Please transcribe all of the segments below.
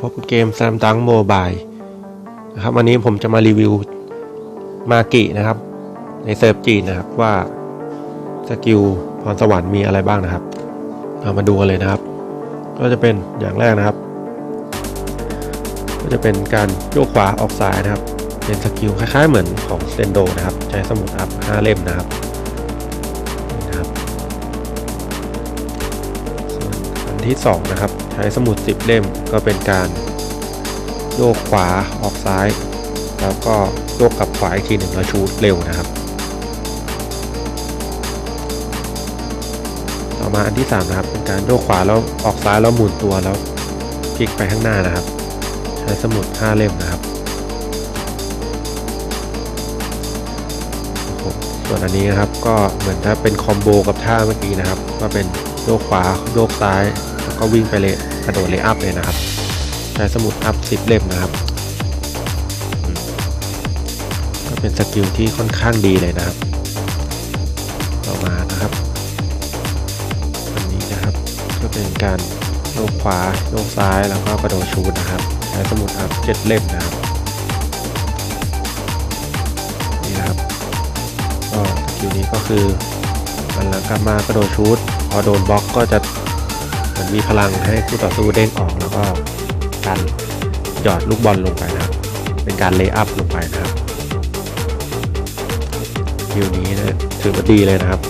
พบกับเกม Slam Dunk Mobile นะครับวันนี้ผมจะมารีวิวมากินะครับ ในเซิร์ฟจีนนะครับว่าสกิลพรสวรรค์มีอะไรบ้างนะครับเรามาดูกันเลยนะครับ ก็จะเป็นอย่างแรกนะครับ ก็จะเป็นการโยกขวาออกซ้ายนะครับ เป็นสกิลคล้ายๆเหมือนของเซนโดนะครับ ใช้สมุดอัพ5เล่มนะครับ ที่ 2 นะครับ ใช้สมุด 10 เล่มก็เป็นการโยกขวาออกซ้าย แล้วก็โยกกลับขวาอีกทีหนึ่งแล้วชูเร็วนะครับ ต่อมาอันที่ 3 นะครับ เป็นการโยกขวาแล้วออกซ้ายแล้วหมุนตัวแล้วพลิกไปข้างหน้านะครับ ใช้สมุด 5 เล่มนะครับโอ้โหส่วนอันนี้นะครับก็เหมือนถ้าเป็นคอมโบกับท่าเมื่อกี้นะครับ ก็เป็นโยกขวาโยกซ้าย ก็วิ่งไปเลยกระโดดเลยอัพเลยนะครับ ใช้สมุดอัพ10เล่มนะครับ ก็เป็นสกิลที่ค่อนข้างดีเลยนะครับ ต่อมานะครับ อันนี้นะครับก็เป็นการโยกขวาโยกซ้ายแล้วก็กระโดดชูดนะครับ ใช้สมุดอัพเจ็ดเล่มนะครับนี่นะครับก็สกิลนี้ก็คือมันหลังกลับมากระโดดชูดพอโดนบล็อกก็จะ มันมีพลังให้คู่ต่อสู้เด้งออกแล้วก็การหยอดลูกบอลลงไปนะครับ เป็นการเลย์อัพลงไปนะครับสกิลนี้นะถือว่าดีเลยนะครับ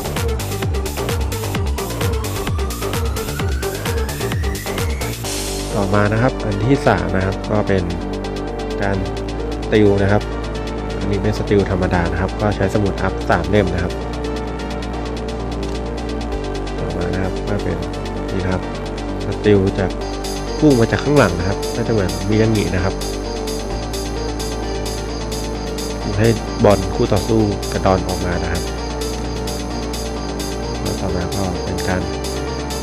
ต่อมานะครับอันที่สามนะครับก็เป็นการติลนะครับ อันนี้เป็นสติลธรรมดานะครับ ก็ใช้สมุดอัพสามเล่มนะครับ ติลจากพุ่งมาจากข้างหลังนะครับก็จะเหมือนมียังงีนะครับให้บอลคู่ต่อสู้กระดอนออกมานะครับแล้วต่อมาก็เป็นการ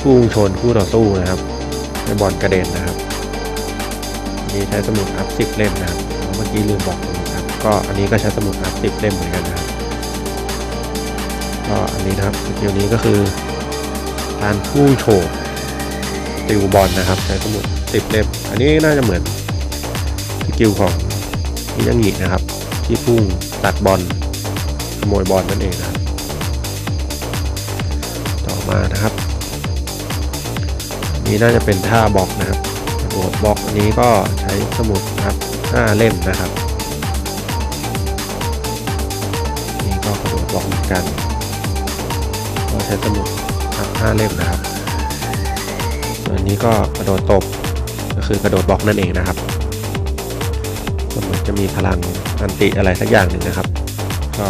พุ่งชนคู่ต่อสู้นะครับให้บอลกระเด็นนะครับนนี้ใช้สมุดอัพสิบเล่มนะครับเมื่อกี้ลืมบอกนะครับ ก็อันนี้ก็ใช้สมุดอัพสิบเล่มเหมือนกันนะครับก็อันนี้นะครับสกิลนี้ก็คือการพุ่งโฉบ ติวบอลนะครับใช้สมุดสิบเล่มอันนี้น่าจะเหมือนสกิลของมิยังงินะครับ ที่พุ่งตัดบอลขโมยบอลนั่นเองนะครับต่อมานะครับนนี้น่าจะเป็นท่าบล็อกนะครับกระโดดบล็อกอันนี้ก็ใช้สมุดนะครับ5เล่มนะครับนี่ก็กระโดดบล็อกเหมือนกันก็ใช้สมุดครับ5เล่มนะครับ อันนี้ก็กระโดดตบก็คือกระโดดบล็อกนั่นเองนะครับก็เหมือนจะมีพลังอันติอะไรสักอย่างหนึ่งนะครับ ก็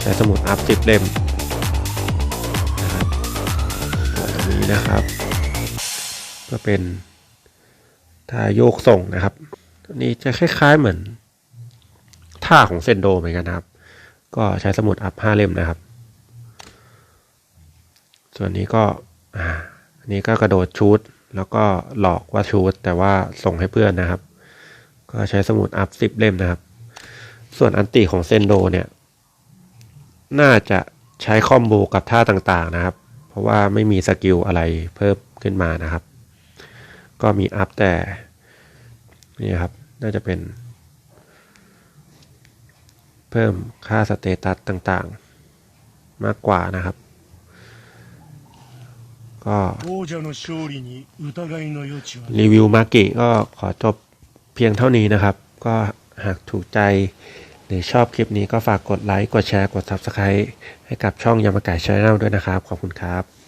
ใช้สมุดอัพ10เล่มนะครับส่วนี้นะครับ ก็เป็นท่าโยกส่งนะครับอันนี้จะคล้ายๆเหมือนท่าของเซนโดเหมือนกันนะครับ ก็ใช้สมุดอัพห้าเล่มนะครับ ส่วนนี้ก็ อันนี้ก็กระโดดชูดแล้วก็หลอกว่าชูดแต่ว่าส่งให้เพื่อนนะครับ ก็ใช้สมุดอัพสิบเล่มนะครับ ส่วนอันติของเซนโดเนี่ย น่าจะใช้คอมโบกับท่าต่างๆนะครับ เพราะว่าไม่มีสกิลอะไรเพิ่มขึ้นมานะครับ ก็มีอัพแต่นี่ครับ น่าจะเป็น เพิ่มค่าสเตตัสต่างๆ มากกว่านะครับ ก็รีวิวมาเกะก็ขอจบเพียงเท่านี้นะครับ ก็หากถูกใจหรือชอบคลิปนี้ก็ฝากกดไลค์ กดแชร์ กด Subscribe ให้กับช่องยามากายชาแนลด้วยนะครับ ขอบคุณครับ